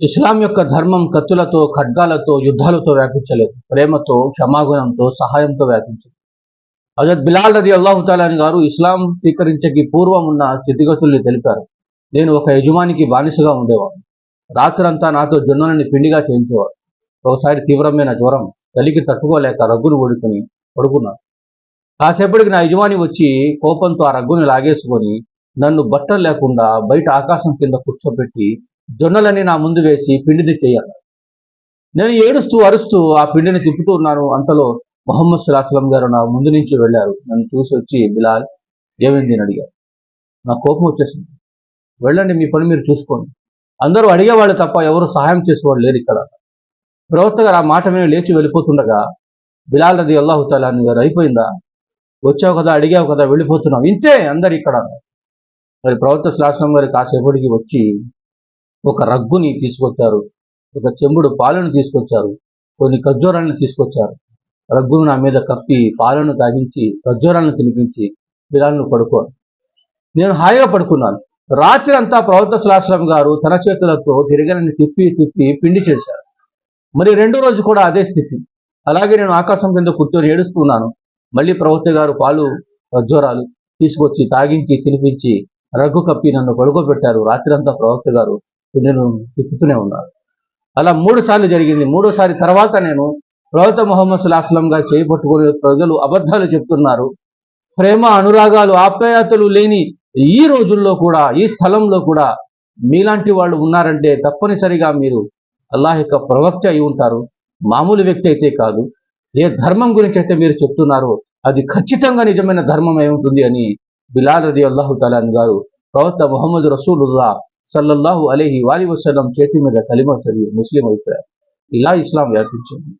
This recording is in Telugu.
ఇస్లాం యొక్క ధర్మం కత్తులతో ఖడ్గాలతో యుద్ధాలతో వ్యాపించలేదు. ప్రేమతో క్షమాగుణంతో సహాయంతో వ్యాపించింది. హజరత్ బిలాల్ రది అల్లాహుతాలాని గారు ఇస్లాం స్వీకరించకి పూర్వం ఉన్న స్థితిగతుల్ని తెలిపారు. నేను ఒక యజమానికి బానిసగా ఉండేవాడు రాత్రంతా నాతో జొన్నలని పిండిగా చేయించేవాడు. ఒకసారి తీవ్రమైన జ్వరం చలికి తట్టుకోలేక రగ్గును ఒడుకుని పడుకున్నాను కాసేపటికి నా యజమాని వచ్చి కోపంతో ఆ రగ్గుని లాగేసుకొని నన్ను బట్టలు లేకుండా బయట ఆకాశం కింద కూర్చోబెట్టి జొన్నలని నా ముందు వేసి పిండిని చేయాలి. నేను ఏడుస్తూ అరుస్తూ ఆ పిండిని తిప్పుతూ ఉన్నాను. అంతలో మొహమ్మద్ సులాస్లం గారు నా ముందు నుంచి వెళ్ళారు. నన్ను చూసి వచ్చి బిలాల్ ఏమైంది? అని అడిగారు. నా కోపం వచ్చేసింది. వెళ్ళండి మీ పని మీరు చూసుకోండి. అందరూ అడిగేవాళ్ళు తప్ప ఎవరు సహాయం చేసేవాళ్ళు లేరు ఇక్కడ. ప్రవక్త గారు ఆ మాట మీద లేచి వెళ్ళిపోతుండగా బిలాల్ రది అల్లాహు తాలాని గారు అయిపోయిందా? వచ్చావు కదా అడిగావు కదా వెళ్ళిపోతున్నావు. ఇంతే అందరు ఇక్కడ. మరి ప్రవక్త సులాస్లం గారు కాసేపటికి వచ్చి ఒక రగ్గుని తీసుకొచ్చారు ఒక చెంబుడు పాలను తీసుకొచ్చారు కొన్ని ఖర్జూరాలను తీసుకొచ్చారు. రగ్గును నా మీద కప్పి పాలను తాగించి ఖర్జూరాలను తినిపించి బిలాలను పడుకో. నేను హాయిగా పడుకున్నాను. రాత్రి అంతా ప్రవక్త సులాస్లం గారు తన చేతులతో తిరగలని తిప్పి తిప్పి పిండి చేశారు. మరి రెండో రోజు కూడా అదే స్థితి. అలాగే నేను ఆకాశం కింద కూర్చొని ఏడుస్తున్నాను. మళ్ళీ ప్రవక్త గారు పాలు ఖర్జూరాలు తీసుకొచ్చి తాగించి తినిపించి రగ్గు కప్పి నన్ను పడుకోబెట్టారు. రాత్రి అంతా ప్రవక్త గారు నేను తిప్పుతూనే ఉన్నాను అలా మూడు సార్లు జరిగింది. మూడోసారి తర్వాత నేను ప్రవత మొహమ్మద్ సులాస్లం గారు చేపట్టుకుని ప్రజలు అబద్ధాలు చెప్తున్నారు. ప్రేమ అనురాగాలు ఆప్యాయతలు లేని ఈ రోజుల్లో కూడా ఈ స్థలంలో కూడా మీలాంటి వాళ్ళు ఉన్నారంటే తప్పనిసరిగా మీరు అల్లాహ్ యొక్క ప్రవక్త అయి ఉంటారు. మామూలు వ్యక్తి అయితే కాదు. ఏ ధర్మం గురించి అయితే మీరు చెప్తున్నారో అది ఖచ్చితంగా నిజమైన ధర్మం అయి ఉంటుంది అని బిలాల్ రది అల్లాహు తలాన్ గారు ప్రవక్త మొహమ్మద్ రసూలుల్లా సల్లల్లాహు అలీహి వాలి వసలం చేతి మీద కలిమ చదివి ముస్లిం అయిపోయారు. ఇలా ఇస్లాం వ్యాపించింది.